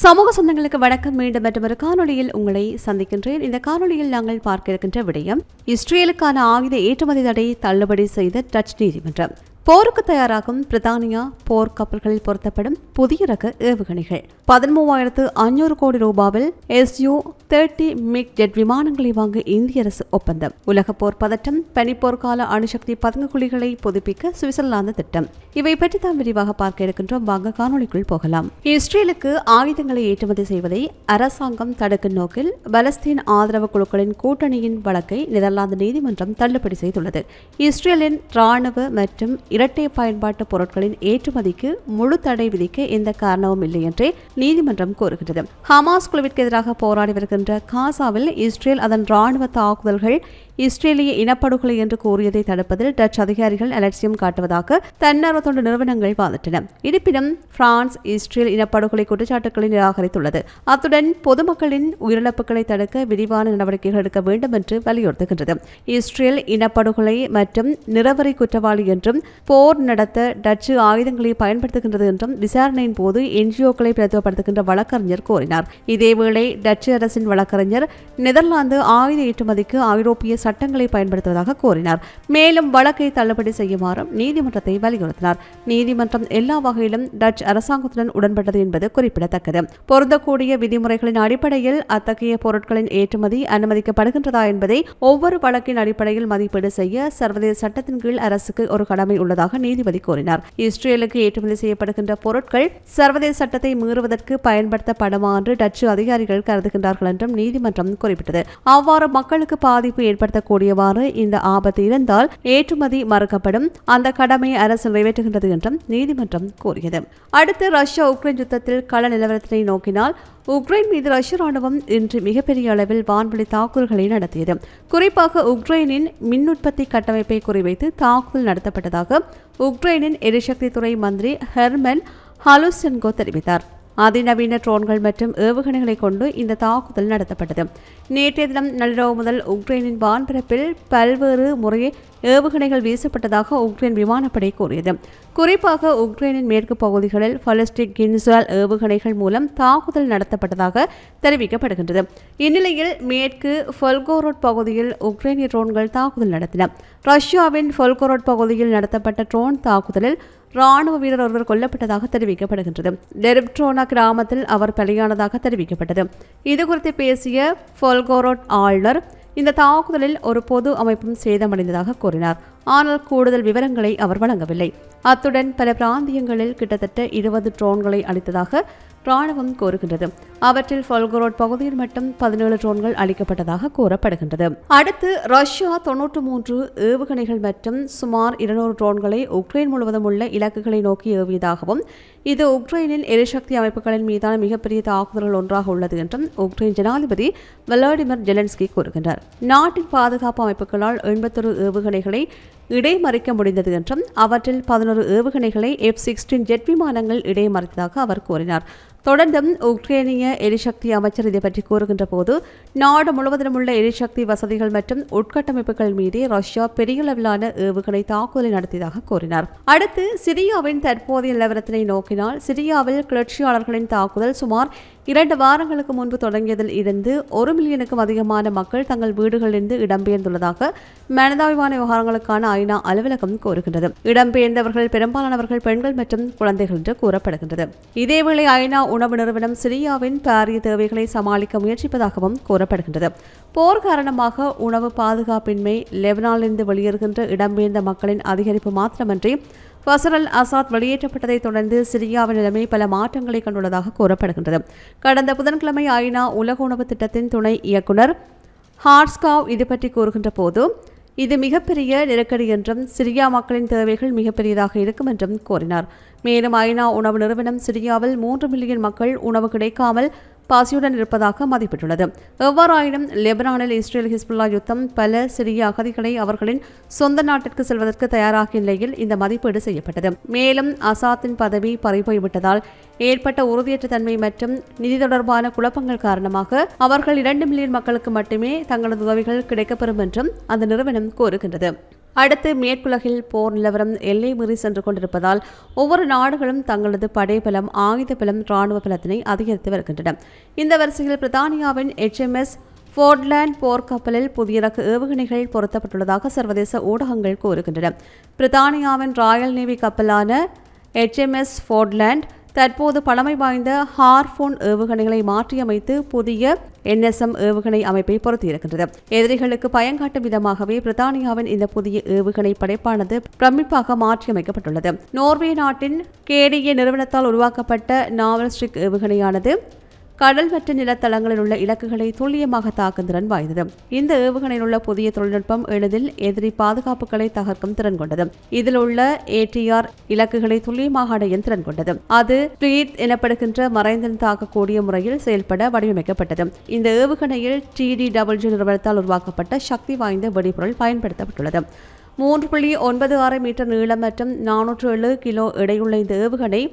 சமூக சொந்தங்களுக்கு வணக்கம். மீண்டும் மற்றொரு காணொளியில் உங்களை சந்திக்கின்றேன். இந்த காணொலியில் நாங்கள் பார்க்க இருக்கின்ற விடயம் இஸ்ரேலுக்கான ஆயுத ஏற்றுமதி தடை தள்ளுபடி செய்த டச் நீதிமன்றம். போருக்கு தயாராகும் பிரித்தானியா போர் கப்பல்களில் பொருத்தப்படும் புதிய ரக ஏவுகணைகள். பதிமூவாயிரத்து அஞ்சூறு கோடி ரூபாவில் எஸ்யூ தேர்ட்டி மிக் ஜெட் விமானங்களை வாங்க இந்திய அரசு ஒப்பந்தம். உலக போர் பதட்டம் பனிப்போர் கால அணுசக்தி பதுங்கு குழிகளை புதுப்பிக்க சுவிட்சர்லாந்து திட்டம். இவை பற்றி தான் விரிவாக பார்க்க இருக்கின்றோம். வாங்க காணொளிக்குள் போகலாம். இஸ்ரேலுக்கு ஆயுதங்களை ஏற்றுமதி செய்வதை அரசாங்கம் தடுக்கும் நோக்கில் பலஸ்தீன் ஆதரவு குழுக்களின் கூட்டணியின் வழக்கை நெதர்லாந்து நீதிமன்றம் தள்ளுபடி செய்துள்ளது. இஸ்ரேலின் ராணுவ மற்றும் இரட்டை பயன்பாட்டு பொருட்களின் ஏற்றுமதிக்கு முழு தடை விதிக்க எந்த காரணமும் இல்லை என்றே நீதிமன்றம் கூறுகிறது ஹமாஸ் குழுவிற்கு எதிராக போராடி வருகின்ற காசாவில் இஸ்ரேல் அதன் இராணுவ தாக்குதல்கள் இஸ்ரேலிய இனப்படுகொலை என்று கூறியதை தடுப்பதில் டச் அதிகாரிகள் அலட்சியம் காட்டுவதாக தன்னார்வ தொண்டு நிறுவனங்கள் வாதிட்டன. இருப்பினும் பிரான்ஸ் இஸ்ரேல் இனப்படுகொலை குற்றச்சாட்டுகளை நிராகரித்துள்ளது. அத்துடன் பொதுமக்களின் உயிரிழப்புகளை தடுக்க விரிவான நடவடிக்கைகள் எடுக்க வேண்டும் என்று வலியுறுத்துகின்றது. இஸ்ரேல் இனப்படுகொலை மற்றும் நிறவரி குற்றவாளி என்றும் போர் நடத்த டச்சு ஆயுதங்களை பயன்படுத்துகின்றது என்றும் விசாரணையின் போது என்ஜிஓக்களை பிரதிபடுத்துகின்ற வழக்கறிஞர் கோரினார் இதேவேளை டச்சு அரசின் வழக்கறிஞர் நெதர்லாந்து ஆயுத ஏற்றுமதிக்கு ஐரோப்பிய சட்டங்களை பயன்படுத்துவதாக கோரினார் மேலும் வழக்கை தள்ளுபடி செய்யுமாறும் நீதிமன்றத்தை வலியுறுத்தினார். நீதிமன்றம் எல்லா வகையிலும் டச் அரசாங்கத்துடன் உடன்பட்டது என்பது குறிப்பிடத்தக்கது. பொருந்தக்கூடிய விதிமுறைகளின் அடிப்படையில் அத்தகைய பொருட்களின் ஏற்றுமதி அனுமதிக்கப்படுகின்றதா என்பதை ஒவ்வொரு வழக்கின் அடிப்படையில் மதிப்பீடு செய்ய சர்வதேச சட்டத்தின் கீழ் அரசுக்கு ஒரு கடமை உள்ளதாக நீதிபதி கூறினார். இஸ்ரேலுக்கு ஏற்றுமதி செய்யப்படுகின்ற பொருட்கள் சர்வதேச சட்டத்தை மீறுவதற்கு பயன்படுத்தப்படுமா என்று டச்சு அதிகாரிகள் கருதுகின்றார்கள் என்றும் நீதிமன்றம் குறிப்பிட்டது. அவ்வாறு மக்களுக்கு பாதிப்பு ஏற்படுத்தக்கூடியவாறு இந்த ஆபத்து இருந்தால் ஏற்றுமதி மறுக்கப்படும். அந்த கடமையை அரசு நிறைவேற்றுகின்றது என்றும் நீதிமன்றம் கூறியது. அடுத்து ரஷ்யா உக்ரைன் யுத்தத்தில் கள நிலவரத்தினை நோக்கினால் உக்ரைன் மீது ரஷ்ய ராணுவம் இன்று மிகப்பெரிய அளவில் வான்வழி தாக்குதல்களை நடத்தியது. குறிப்பாக உக்ரைனின் மின் உற்பத்தி கட்டமைப்பை குறிவைத்து தாக்குதல் நடத்தப்பட்டதாக உக்ரைனின் எரிசக்தி துறை மந்திரி ஹெர்மன் ஹலுசென்கோ தெரிவித்தார். அதிநவீன ட்ரோன்கள் மற்றும் ஏவுகணைகளை கொண்டு இந்த தாக்குதல் நடத்தப்பட்டது. நேற்றைய தினம் நள்ளிரவு முதல் உக்ரைனின் வான்பரப்பில் பல்வேறு முறையே ஏவுகணைகள் வீசப்பட்டதாக உக்ரைன் விமானப்படை கூறியது. குறிப்பாக உக்ரைனின் மேற்கு பகுதிகளில் பலஸ்டிக் கின்சால் ஏவுகணைகள் மூலம் தாக்குதல் நடத்தப்பட்டதாக தெரிவிக்கப்படுகின்றது. இந்நிலையில் மேற்கு ஃபொல்கோரோட் பகுதியில் உக்ரைனிய ட்ரோன்கள் தாக்குதல் நடத்தின. ரஷ்யாவின் ஃபொல்கோரோட் பகுதியில் நடத்தப்பட்ட ட்ரோன் தாக்குதலில் ராணுவ வீரர் ஒருவர் கொல்லப்பட்டதாக தெரிவிக்கப்படுகின்றது. டெரிப்ட்ரோனா கிராமத்தில் அவர் பலியானதாக தெரிவிக்கப்பட்டது. இதுகுறித்து பேசிய ஃபோல்கோரோட் ஆளுநர் இந்த தாக்குதலில் ஒரு பொது அமைப்பும் சேதமடைந்ததாக கூறினார். ஆனால் கூடுதல் விவரங்களை அவர் வழங்கவில்லை. அத்துடன் பல பிராந்தியங்களில் கிட்டத்தட்ட இருபது ட்ரோன்களை அளித்ததாக ராணுவம் கோருகின்றது. அவற்றில் ஃபல்கரோட் பகுதியில் மட்டும் பதினேழு ட்ரோன்கள் அளிக்கப்பட்டதாக கூறப்படுகின்றது. அடுத்து ரஷ்யா தொன்னூற்று மூன்று ஏவுகணைகள் மற்றும் சுமார் இருநூறு ட்ரோன்களை உக்ரைன் முழுவதும் உள்ள இலக்குகளை நோக்கி ஏவியதாகவும் இது உக்ரைனின் எரிசக்தி அமைப்புகளின் மீதான மிகப்பெரிய தாக்குதல்கள் ஒன்றாக உள்ளது என்றும் உக்ரைன் ஜனாதிபதி விளாடிமிர் ஜெலன்ஸ்கி கூறுகின்றார். நாட்டின் பாதுகாப்பு அமைப்புகளால் எண்பத்தொரு ஏவுகணைகளை இடைமறிக்க முடிந்தது என்றும் அவற்றில் பதினோரு ஏவுகணைகளை எஃப் சிக்ஸ்டீன் ஜெட் விமானங்கள் இடைமறித்ததாக அவர் கூறினார். தொடர்ந்தும் உக்ரைனிய எரிசக்தி அமைச்சர் இதை பற்றி கூறுகின்ற போது நாடு முழுவதிலும் உள்ள எரிசக்தி வசதிகள் மற்றும் உட்கட்டமைப்புகள் மீது ரஷ்யா பெரிய அளவிலான ஏவுகணை தாக்குதலை நடத்தியதாக கூறினார். அடுத்து சிரியாவின் தற்போதைய நிலவரத்தினை நோக்கினால் சிரியாவில் கிளர்ச்சியாளர்களின் தாக்குதல் சுமார் இரண்டு வாரங்களுக்கு முன்பு தொடங்கியதில் இருந்து ஒரு மில்லியனுக்கும் அதிகமான மக்கள் தங்கள் வீடுகளிலிருந்து இடம்பெயர்ந்துள்ளதாக மனிதாபிமான விவகாரங்களுக்கான ஐநா அலுவலகம் கூறுகின்றது. இடம்பெயர்ந்தவர்கள் பெரும்பாலானவர்கள் பெண்கள் மற்றும் குழந்தைகள் என்று கூறப்படுகின்றது. இதேவேளை ஐநா உணவு நிறுவனம் சிரியாவின் பாரிய தேவைகளை சமாளிக்க முயற்சிப்பதாகவும் கூறப்படுகின்றது. போர் காரணமாக உணவு பாதுகாப்பின்மை லெபனாலிருந்து வெளியேறுகின்ற இடம்பெயர்ந்த மக்களின் அதிகரிப்பு மாத்திரமன்றி பசரல் அசாத் வெளியேற்றப்பட்டதை தொடர்ந்து சிரியாவின் நிலைமை பல மாற்றங்களை கண்டுள்ளதாக கூறப்படுகின்றது. கடந்த புதன்கிழமை ஐநா உலக உணவு திட்டத்தின் துணை இயக்குனர் ஹார்ஸ்காவ் இது பற்றி கூறுகின்ற போது இது மிகப்பெரிய நெருக்கடி என்றும் சிரியா மக்களின் தேவைகள் மிகப்பெரியதாக இருக்கும் என்றும் கூறினார். மேலும் ஐநா உணவு நிறுவனம் சிரியாவில் மூன்று மில்லியன் மக்கள் உணவு கிடைக்காமல் பசியுடன் இருப்பதாக மதிப்பிட்டுள்ளது. எவ்வாறாயினும் லெபனானில் இஸ்ரேல் ஹிஸ்புல்லா யுத்தம் பல சிறிய அகதிகளை அவர்களின் சொந்த நாட்டிற்கு செல்வதற்கு தயாராகிய நிலையில் இந்த மதிப்பீடு செய்யப்பட்டது. மேலும் அசாத்தின் பதவி பறிபோய்விட்டதால் ஏற்பட்ட உறுதியற்ற தன்மை மற்றும் நிதி தொடர்பான குழப்பங்கள் காரணமாக அவர்கள் இரண்டு மில்லியன் மக்களுக்கு மட்டுமே தங்களது உதவிகள் கிடைக்கப்பெறும் என்றும் அந்த நிறுவனம் கூறுகின்றது. அடுத்து மேற்குலகில் போர் நிலவரம் எல்லை மீறி சென்று கொண்டிருப்பதால் ஒவ்வொரு நாடுகளும் தங்களது படைபலம் ஆயுத பலம் இராணுவ பலத்தினை அதிகரித்து வருகின்றன. இந்த வரிசையில் பிரித்தானியாவின் எச்எம்எஸ் ஃபோர்ட்லேண்ட் போர்க்கப்பலில் புதிய ரக ஏவுகணைகள் பொருத்தப்பட்டுள்ளதாக சர்வதேச ஊடகங்கள் கூறுகின்றன. பிரித்தானியாவின் ராயல் நேவி கப்பலான எச்எம்எஸ் ஃபோர்ட்லேண்ட் தற்போது பழமை வாய்ந்த ஹார்போன் ஏவுகணைகளை மாற்றியமைத்து புதிய என்எஸ்எம் ஏவுகணை அமைப்பை பொருத்தியிருக்கின்றது. எதிரிகளுக்கு பயங்காட்டும் விதமாகவே பிரித்தானியாவின் இந்த புதிய ஏவுகணை படைப்பானது பிரமிப்பாக மாற்றியமைக்கப்பட்டுள்ளது. நோர்வே நாட்டின் கேடிய நிறுவனத்தால் உருவாக்கப்பட்ட நாவல் ஸ்ட்ரிக் ஏவுகணையானது கடல் மற்றும் நிலத்தளங்களில் உள்ள இலக்குகளை துல்லியமாக தாக்கும் திறன் வாய்ந்தது. இந்த ஏவுகணையில் உள்ள புதிய தொழில்நுட்பம் எளிதில் எதிரி பாதுகாப்புகளை தகர்க்கும் திறன் கொண்டது. இதில் உள்ள ஏடிஆர் இலக்குகளை துல்லியமாக அடையும் திறன் கொண்டது. அது ஸ்ட்ரீட் எனப்படுகின்ற மறைந்தன் தாக்கக்கூடிய முறையில் செயல்பட வடிவமைக்கப்பட்டது. இந்த ஏவுகணையில் டிடி டபிள்யூ நிறுவனத்தால் உருவாக்கப்பட்ட சக்தி வாய்ந்த வெடிபொருள் பயன்படுத்தப்பட்டுள்ளது. மூன்று புள்ளி ஒன்பது ஆறு மீட்டர் நீளம் மற்றும் நானூற்று ஏழு கிலோ எடையுள்ள இந்த ஏவுகணை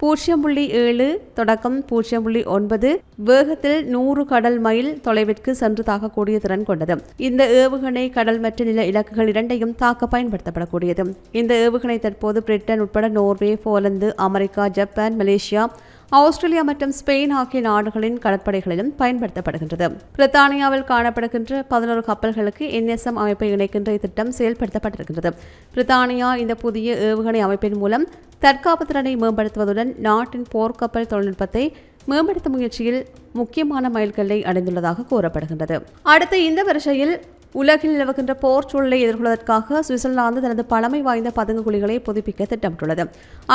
பூஜ்ஜியம் புள்ளி ஏழு தொடக்கம் பூஜ்ஜியம் புள்ளி ஒன்பது வேகத்தில் நூறு கடல் மைல் தொலைவிற்கு சென்று தாக்கக்கூடிய திறன் கொண்டது. இந்த ஏவுகணை கடல் மற்றும் நில இலக்குகள் இரண்டையும் தாக்க பயன்படுத்தப்படக்கூடியது. இந்த ஏவுகணை தற்போது பிரிட்டன் உட்பட Norway Poland America Japan Malaysia Australia மற்றும் ஸ்பெயின் ஆகிய நாடுகளின் கடற்படைகளிலும் பயன்படுத்தப்படுகின்றது. பிரித்தானியாவில் காணப்படுகின்ற பதினோரு கப்பல்களுக்கு என்எஸ்எம் அமைப்பை இணைக்கின்ற இத்திட்டம் செயல்படுத்தப்பட்டிருக்கின்றது. பிரித்தானியா இந்த புதிய ஏவுகணை அமைப்பின் மூலம் தற்காப்பு திறனை மேம்படுத்துவதுடன் நாட்டின் போர்க்கப்பல் தொழில்நுட்பத்தை மேம்படுத்தும் முயற்சியில் முக்கியமான மைல்கல்லை அடைந்துள்ளதாக கூறப்படுகின்றது. அடுத்த இந்த வரிசையில் உலகில் நிலவுகின்ற போர் சூழலை எதிர்கொள்வதற்காக சுவிட்சர்லாந்து தனது பழமை வாய்ந்த பதுங்கு குழிகளை புதுப்பிக்க திட்டமிட்டுள்ளது.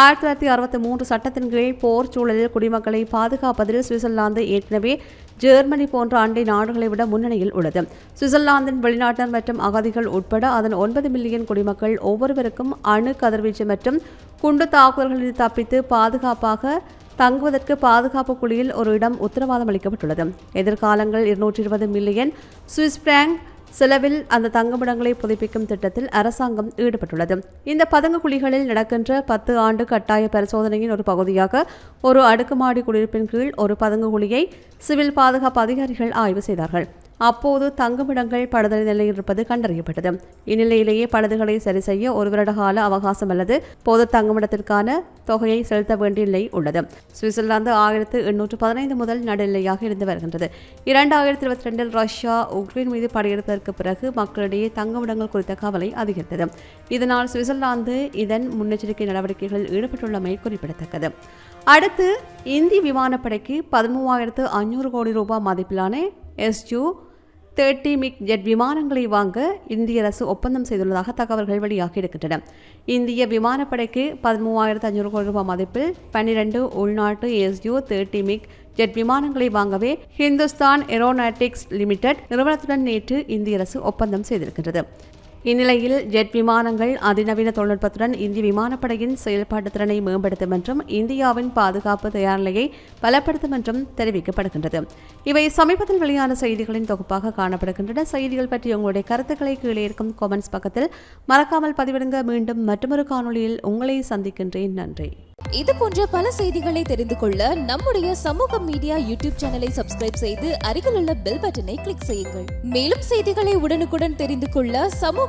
ஆயிரத்தி தொள்ளாயிரத்தி அறுபத்தி மூன்று சட்டத்தின் கீழ் போர் சூழலில் குடிமக்களை பாதுகாப்பதில் சுவிட்சர்லாந்து ஏற்கனவே ஜெர்மனி போன்ற அண்டை நாடுகளை விட முன்னணியில் உள்ளது. சுவிட்சர்லாந்தின் வெளிநாட்டினர் மற்றும் அகதிகள் உட்பட அதன் ஒன்பது மில்லியன் குடிமக்கள் ஒவ்வொருவருக்கும் அணு கதிர்வீச்சு மற்றும் குண்டு தாக்குதல்களில் தப்பித்து பாதுகாப்பாக தங்குவதற்கு பாதுகாப்பு குழியில் ஒரு இடம் உத்தரவாதம் அளிக்கப்பட்டுள்ளது. எதிர்காலங்கள் இருநூற்றி இருபது மில்லியன் சுவிஸ் பிராங்க் செலவில் அந்த தங்குமிடங்களை புதுப்பிக்கும் திட்டத்தில் அரசாங்கம் ஈடுபட்டுள்ளது. இந்த பதங்கு குழிகளில் நடக்கின்ற பத்து ஆண்டு கட்டாய பரிசோதனையின் ஒரு பகுதியாக ஒரு அடுக்குமாடி குடியிருப்பின் கீழ் ஒரு பதங்கு குழியை சிவில் பாதுகாப்பு அதிகாரிகள் ஆய்வு செய்தார்கள். அப்போது தங்குமிடங்கள் படுதல் நிலையில் இருப்பது கண்டறியப்பட்டது. இந்நிலையிலேயே பழுதுகளை சரி செய்ய ஒரு வருட கால அவகாசம் அல்லது பொது தங்குமிடத்திற்கான தொகையை செலுத்த வேண்டிய நிலை உள்ளது. சுவிட்சர்லாந்து ஆயிரத்து எண்ணூற்று பதினைந்து முதல் நடுநிலையாக இருந்து வருகின்றது. இரண்டாயிரத்தி இருபத்தி ரெண்டில் ரஷ்யா உக்ரைன் மீது படையெடுப்பதற்கு பிறகு மக்களிடையே தங்குமிடங்கள் குறித்த கவலை அதிகரித்தது. இதனால் சுவிட்சர்லாந்து இதன் முன்னெச்சரிக்கை நடவடிக்கைகளில் ஈடுபட்டுள்ளமை குறிப்பிடத்தக்கது. அடுத்து இந்திய விமானப்படைக்கு பதிமூவாயிரத்து ஐநூறு கோடி ரூபாய் மதிப்பிலான எஸ்யூ தேர்ட்டி மிக் ஜெட் விமானங்களை வாங்க இந்திய அரசு ஒப்பந்தம் செய்துள்ளதாக தகவல்கள் வெளியாகி இருக்கின்றன. இந்திய விமானப்படைக்கு பதிமூவாயிரத்து ஐநூறு கோடி ரூபாய் மதிப்பில் பன்னிரண்டு உள்நாட்டு எஸ்யூ தேர்ட்டி மிக் ஜெட் விமானங்களை வாங்கவே ஹிந்துஸ்தான் ஏரோநாட்டிக்ஸ் லிமிடெட் நிறுவனத்துடன் நேற்று இந்திய அரசு ஒப்பந்தம் செய்திருக்கின்றது. இந்நிலையில் ஜெட் விமானங்கள் அதிநவீன தொழில்நுட்பத்துடன் இந்திய விமானப்படையின் செயல்பாட்டு திறனை மேம்படுத்தும் என்றும் இந்தியாவின் பாதுகாப்பு தயார் நிலையை பலப்படுத்தும் என்றும் தெரிவிக்கப்படுகின்றது. இவை சமீபத்தில் வெளியான செய்திகளின் தொகுப்பாக காணப்படுகின்றன. செய்திகள் பற்றி உங்களுடைய கருத்துக்களை கீழே இருக்கும் கொமெண்ட்ஸ் பக்கத்தில் மறக்காமல் பதிவிடுங்க. மீண்டும் மற்றொரு காணொளியில் உங்களை சந்திக்கின்றேன். நன்றி. இது போன்ற பல செய்திகளை தெரிந்து கொள்ள நம்முடைய சமூக மீடியா யூடியூப் சேனலை சப்ஸ்கிரைப் செய்து அருகிலுள்ள பெல் பட்டனை கிளிக் செய்யுங்கள். மேலும் செய்திகளை உடனுக்குடன் தெரிந்து கொள்ள சமூக